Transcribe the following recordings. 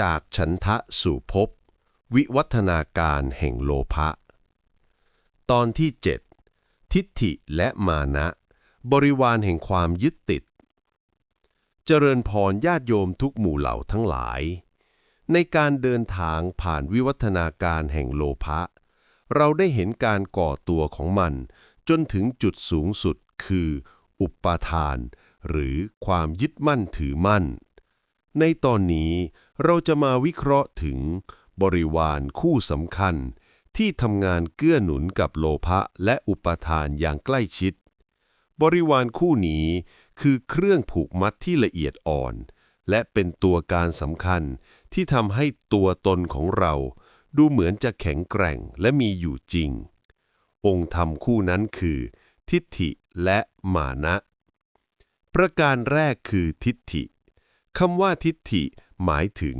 จากฉันทะสู่ภพวิวัฒนาการแห่งโลภะ ตอนที่ 7 ทิฏฐิและมานะ บริวารแห่งความยึดติด เจริญพรญาติโยมทุกหมู่เหล่าทั้งหลาย ในการเดินทางผ่านวิวัฒนาการแห่งโลภะ เราได้เห็นการก่อตัวของมันจนถึงจุดสูงสุดคือ อุปาทาน หรือความยึดมั่นถือมั่น ในตอนนี้เราจะมาวิเคราะห์ถึงบริวารคู่สำคัญ ที่ทำงานเกื้อหนุนกับโลภะและอุปาทานอย่างใกล้ชิด บริวารคู่นี้คือเครื่องผูกมัดที่ละเอียดอ่อน และเป็นตัวการสำคัญที่ทำให้ตัวตนของเรา ดูเหมือนจะแข็งแกร่งและมีอยู่จริง องค์ธรรมคู่นั้นคือ ทิฏฐิและมานะ ประการแรกคือทิฏฐิ คำว่าทิฏฐิหมายถึง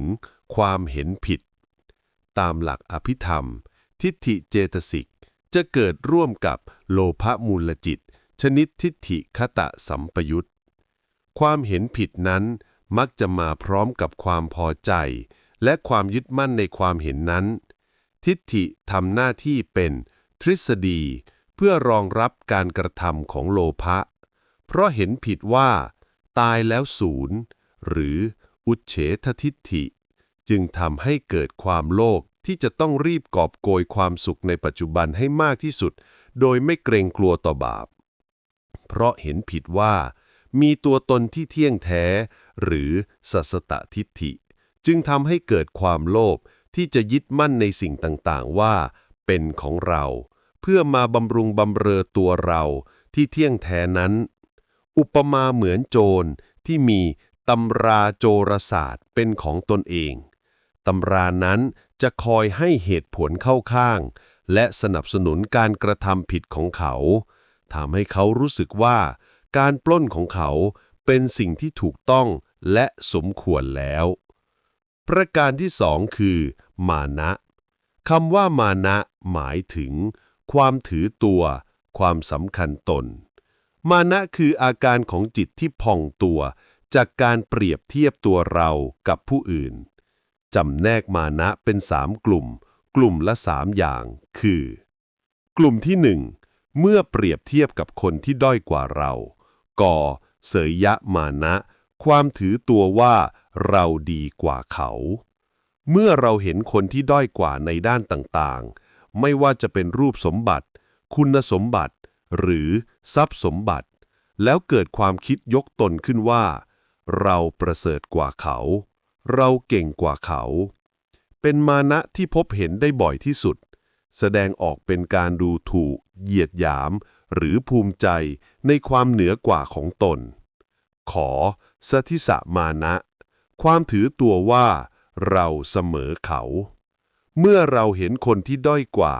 ความเห็นผิด ตามหลักอภิธรรม ทิฏฐิเจตสิกจะเกิดร่วมกับโลภมูลจิต ชนิดทิฏฐิคตะสัมปยุตความเห็นผิดนั้นมักจะมาพร้อมกับความพอใจ และความยึดมั่นในความเห็นนั้น ทิฏฐิทำหน้าที่เป็นทฤษฎี เพื่อรองรับการกระทำของโลภะ เพราะเห็นผิดว่า ตายแล้วศูนย์ หรืออุเฉททิฏฐิ จึงทำให้เกิดความโลภที่จะต้องรีบกอบโกยความสุขในปัจจุบันให้มากที่สุด โดยไม่เกรงกลัวต่อบาป เพราะเห็นผิดว่า มีตัวตนที่เที่ยงแท้ หรือสัสตทิฏฐิ จึงทำให้เกิดความโลภที่จะยึดมั่นในสิ่งต่างๆ ว่า เป็นของเรา เพื่อมาบำรุงบำเรอตัวเราที่เที่ยงแท้นั้น อุปมาเหมือนโจรที่มี ตำราโจรศาสตร์เป็นของตนเอง ตำรานั้นจะคอยให้เหตุผลเข้าข้าง และสนับสนุนการกระทำผิดของเขาทำให้เขารู้สึกว่า การปล้นของเขาเป็นสิ่งที่ถูกต้องและสมควรแล้ว ประการที่สองคือ มานะคำว่ามานะหมายถึง ความถือตัว ความสำคัญตน มานะคืออาการของจิตที่พองตัว จากการเปรียบเทียบตัวเรากับผู้อื่น จำแนกมานะเป็นสามกลุ่ม กลุ่มละสามอย่าง คือ กลุ่มที่หนึ่งเมื่อเปรียบเทียบกับคนที่ด้อยกว่าเรา ก่อเสยยะมานะ ความถือตัวว่าเราดีกว่าเขา เมื่อเราเห็นคนที่ด้อยกว่าในด้านต่างๆ ไม่ว่าจะเป็นรูปสมบัติ คุณสมบัติ หรือทรัพย์สมบัติ แล้วเกิดความคิดยกตนขึ้นว่า เราประเสริฐกว่าเขา เราเก่งกว่าเขา เป็นมานะที่พบเห็นได้บ่อยที่สุด แสดงออกเป็นการดูถูก เหยียดหยาม หรือภูมิใจในความเหนือกว่าของตน ขอสทิสะมานะ ความถือตัวว่า เราเสมอเขา เมื่อเราเห็นคนที่ด้อยกว่า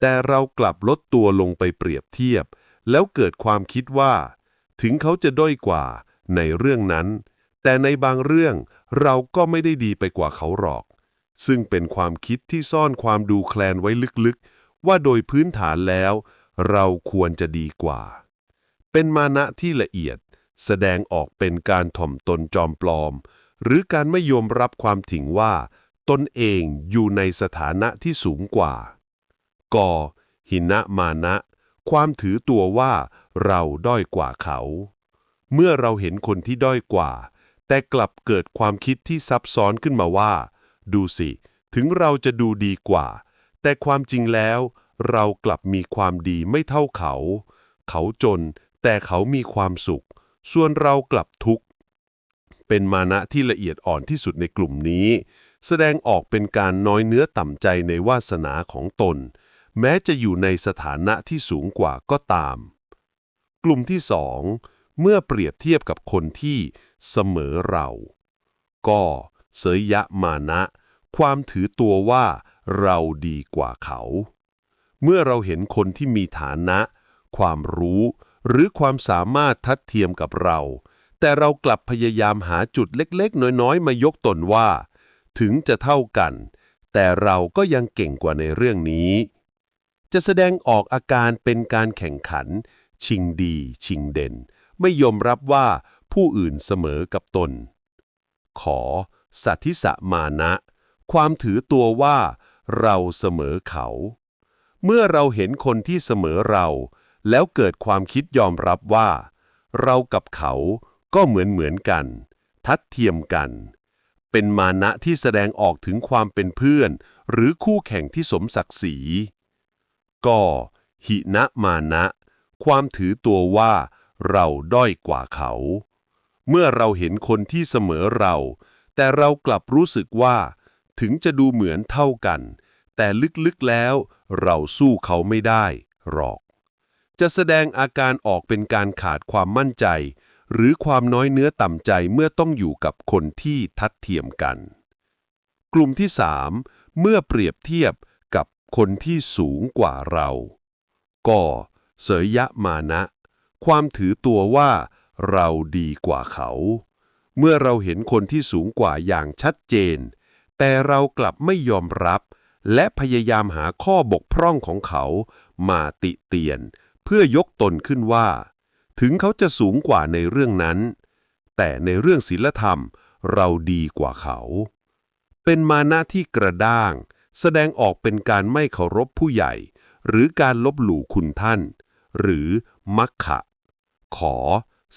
แต่เรากลับลดตัวลงไปเปรียบเทียบ แล้วเกิดความคิดว่า ถึงเขาจะด้อยกว่า ในเรื่องนั้น แต่ในบางเรื่องเราก็ไม่ได้ดีไปกว่าเขาหรอก ซึ่งเป็นความคิดที่ซ่อนความดูแคลนไว้ลึกๆ ว่าโดยพื้นฐานแล้ว เราควรจะดีกว่า เป็นมานะที่ละเอียด แสดงออกเป็นการถ่อมตนจอมปลอม หรือการไม่ยอมรับความถิงว่า ตนเองอยู่ในสถานะที่สูงกว่า กหินะมานะ ความถือตัวว่าเราด้อยกว่าเขา เมื่อเราเห็นคนที่ด้อยกว่า แต่กลับเกิดความคิดที่ซับซ้อนขึ้นมาว่า ดูสิ ถึงเราจะดูดีกว่า แต่ความจริงแล้ว เรากลับมีความดีไม่เท่าเขา เขาจน แต่เขามีความสุข ส่วนเรากลับทุกข์ เป็นมานะที่ละเอียดอ่อนที่สุดในกลุ่มนี้ แสดงออกเป็นการน้อยเนื้อต่ำใจในวาสนาของตน แม้จะอยู่ในสถานะที่สูงกว่าก็ตาม กลุ่มที่สอง เมื่อเปรียบเทียบกับคนที่เสมอเรา ก็เสยยะมานะ ความถือตัวว่าเราดีกว่าเขา เมื่อเราเห็นคนที่มีฐานะ ความรู้ หรือความสามารถทัดเทียมกับเรา แต่เรากลับพยายามหาจุดเล็กๆ น้อยๆ มายกตนว่า ถึงจะเท่ากัน แต่เราก็ยังเก่งกว่าในเรื่องนี้ จะแสดงออกอาการเป็นการแข่งขัน ชิงดี ชิงเด่น ไม่ยอมรับว่าผู้อื่นเสมอกับตน ขอ สัทธิสะมานะ ความถือตัวว่า เราเสมอเขา เมื่อเราเห็นคนที่เสมอเรา แล้วเกิดความคิดยอมรับว่า เรากับเขาก็เหมือนเหมือนกัน ทัดเทียมกัน เป็นมานะที่แสดงออกถึงความเป็นเพื่อน หรือคู่แข่งที่สมศักดิ์ศรีก็หินะมานะ ความถือตัวว่า เราด้อยกว่าเขา เมื่อเราเห็นคนที่เสมอเรา แต่เรากลับรู้สึกว่า ถึงจะดูเหมือนเท่ากัน แต่ลึกๆแล้ว เราสู้เขาไม่ได้หรอก จะแสดงอาการออกเป็นการขาดความมั่นใจ หรือความน้อยเนื้อต่ำใจเมื่อต้องอยู่กับคนที่ทัดเทียมกัน กลุ่มที่ 3 เมื่อเปรียบเทียบกับคนที่สูงกว่าเรา ก็เสยยะมานะ ความถือตัวว่าเราดีกว่าเขา เมื่อเราเห็นคนที่สูงกว่าอย่างชัดเจน แต่เรากลับไม่ยอมรับ และพยายามหาข้อบกพร่องของเขามาติเตียน เพื่อยกตนขึ้นว่า ถึงเขาจะสูงกว่าในเรื่องนั้น แต่ในเรื่องศีลธรรมเราดีกว่าเขา เป็นมานะที่กระด้าง แสดงออกเป็นการไม่เคารพผู้ใหญ่ หรือการลบหลู่คุณท่าน หรือมัคคะ ขอ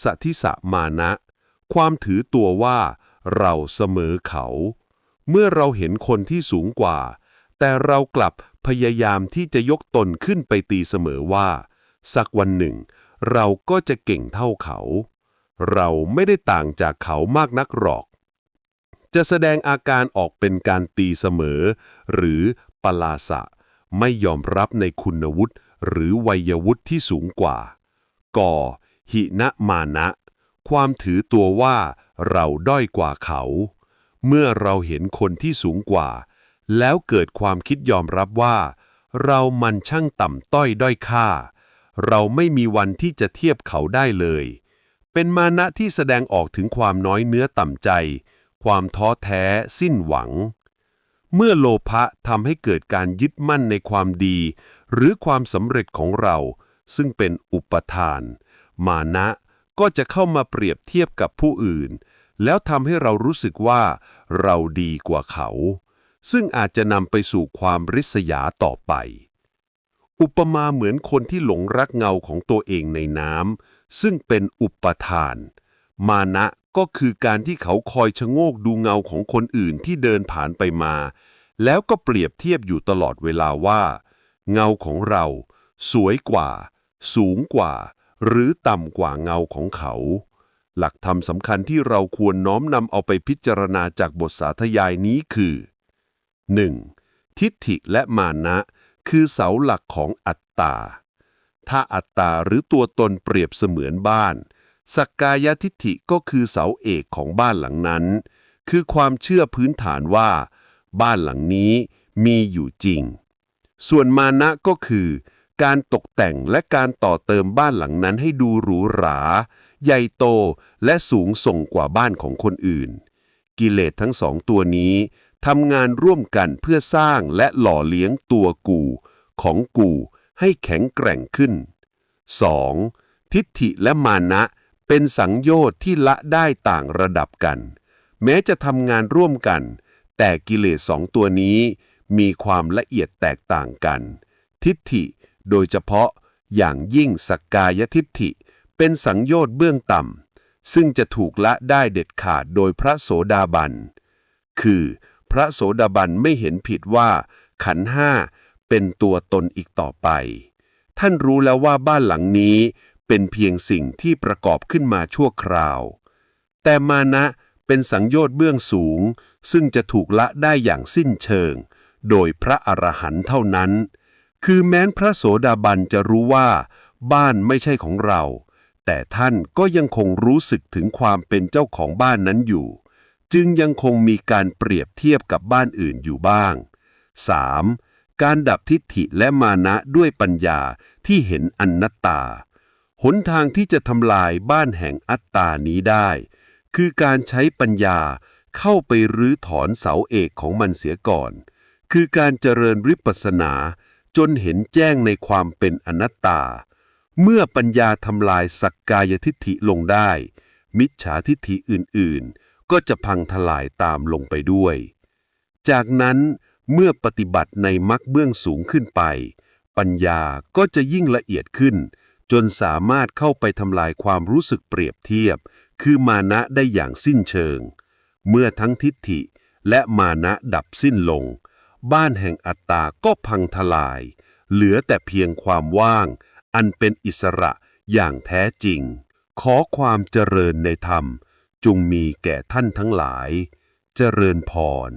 สัทิสะมานะ ความถือตัวว่า เราเสมอเขา เมื่อเราเห็นคนที่สูงกว่า แต่เรากลับพยายามที่จะยกตนขึ้นไปตีเสมอว่า สักวันหนึ่ง เราก็จะเก่งเท่าเขา เราไม่ได้ต่างจากเขามากนักหรอก จะแสดงอาการออกเป็นการตีเสมอ หรือปลาสะ ไม่ยอมรับในคุณวุฒิหรือวัยวุฒิที่สูงกว่าก่อ หินะมานะ ความถือตัวว่าเราด้อยกว่าเขา เมื่อเราเห็นคนที่สูงกว่า แล้วเกิดความคิดยอมรับว่า เรามันช่างต่ำต้อยด้อยค่า เราไม่มีวันที่จะเทียบเขาได้เลย เป็นมานะที่แสดงออกถึงความน้อยเนื้อต่ำใจ ความท้อแท้สิ้นหวังเมื่อโลภะทำให้เกิดการยึดมั่นในความดี หรือความสำเร็จของเรา ซึ่งเป็นอุปทาน มานะ ก็จะเข้ามาเปรียบเทียบกับผู้อื่น แล้วทำให้เรารู้สึกว่าเราดีกว่าเขา ซึ่งอาจจะนำไปสู่ความริษยาต่อไป อุปมาเหมือนคนที่หลงรักเงาของตัวเองในน้ำซึ่งเป็นอุปทาน มานะก็คือการที่เขาคอยชะโงกดูเงาของคนอื่นที่เดินผ่านไปมา แล้วก็เปรียบเทียบอยู่ตลอดเวลาว่า เงาของเรา สวยกว่า สูงกว่า หรือต่ำกว่าเงาของเขา หลักธรรมสำคัญที่เราควรน้อมนำเอาไปพิจารณาจากบทสาธยายนี้คือ 1. ทิฏฐิและมานะ คือเสาหลักของอัตตา ถ้าอัตตาหรือตัวตนเปรียบเสมือนบ้าน สักกายทิฏฐิก็คือเสาเอกของบ้านหลังนั้น คือความเชื่อพื้นฐานว่า บ้านหลังนี้มีอยู่จริง ส่วนมานะก็คือ การตกแต่งและการต่อเติมบ้านหลังนั้นให้ดูหรูหรา ใหญ่โตและสูงส่งกว่าบ้านของคนอื่น กิเลสทั้งสองตัวนี้ทำงานร่วมกันเพื่อสร้างและหล่อเลี้ยงตัวกู ของกูให้แข็งแกร่งขึ้น 2. ทิฏฐิและมานะเป็นสังโยชน์ที่ละได้ต่างระดับกัน แม้จะทำงานร่วมกัน แต่กิเลสสองตัวนี้มีความละเอียดแตกต่างกัน ทิฏฐิ โดยเฉพาะอย่างยิ่งสักกายทิฏฐิ เป็นสังโยชน์เบื้องต่ำ ซึ่งจะถูกละได้เด็ดขาดโดยพระโสดาบัน คือพระโสดาบันไม่เห็นผิดว่า ขันห้าเป็นตัวตนอีกต่อไป ท่านรู้แล้วว่าบ้านหลังนี้เป็นเพียงสิ่งที่ประกอบขึ้นมาชั่วคราว แต่มานะเป็นสังโยชน์เบื้องสูง ซึ่งจะถูกละได้อย่างสิ้นเชิง โดยพระอรหันต์เท่านั้น คือแม้นพระโสดาบันจะรู้ว่า บ้านไม่ใช่ของเรา แต่ท่านก็ยังคงรู้สึกถึงความเป็นเจ้าของบ้านนั้นอยู่ จึงยังคงมีการเปรียบเทียบกับบ้านอื่นอยู่บ้าง 3. การดับทิฏฐิและมานะด้วยปัญญาที่เห็นอนัตตา หนทางที่จะทำลายบ้านแห่งอัตตานี้ได้ คือการใช้ปัญญาเข้าไปรื้อถอนเสาเอกของมันเสียก่อน คือการเจริญวิปัสนา จนเห็นแจ้งในความเป็นอนัตตา เมื่อปัญญาทำลายสักกายทิฏฐิลงได้ มิจฉาทิฏฐิอื่นๆ ก็จะพังทลายตามลงไปด้วย จากนั้นเมื่อปฏิบัติในมรรคเบื้องสูงขึ้นไป ปัญญาก็จะยิ่งละเอียดขึ้น จนสามารถเข้าไปทำลายความรู้สึกเปรียบเทียบ คือมานะได้อย่างสิ้นเชิง เมื่อทั้งทิฏฐิและมานะดับสิ้นลง บ้านแห่งอัตตาก็พังทลาย เหลือแต่เพียงความว่าง อันเป็นอิสระอย่างแท้จริง ขอความเจริญในธรรม จงมีแก่ท่านทั้งหลาย เจริญพร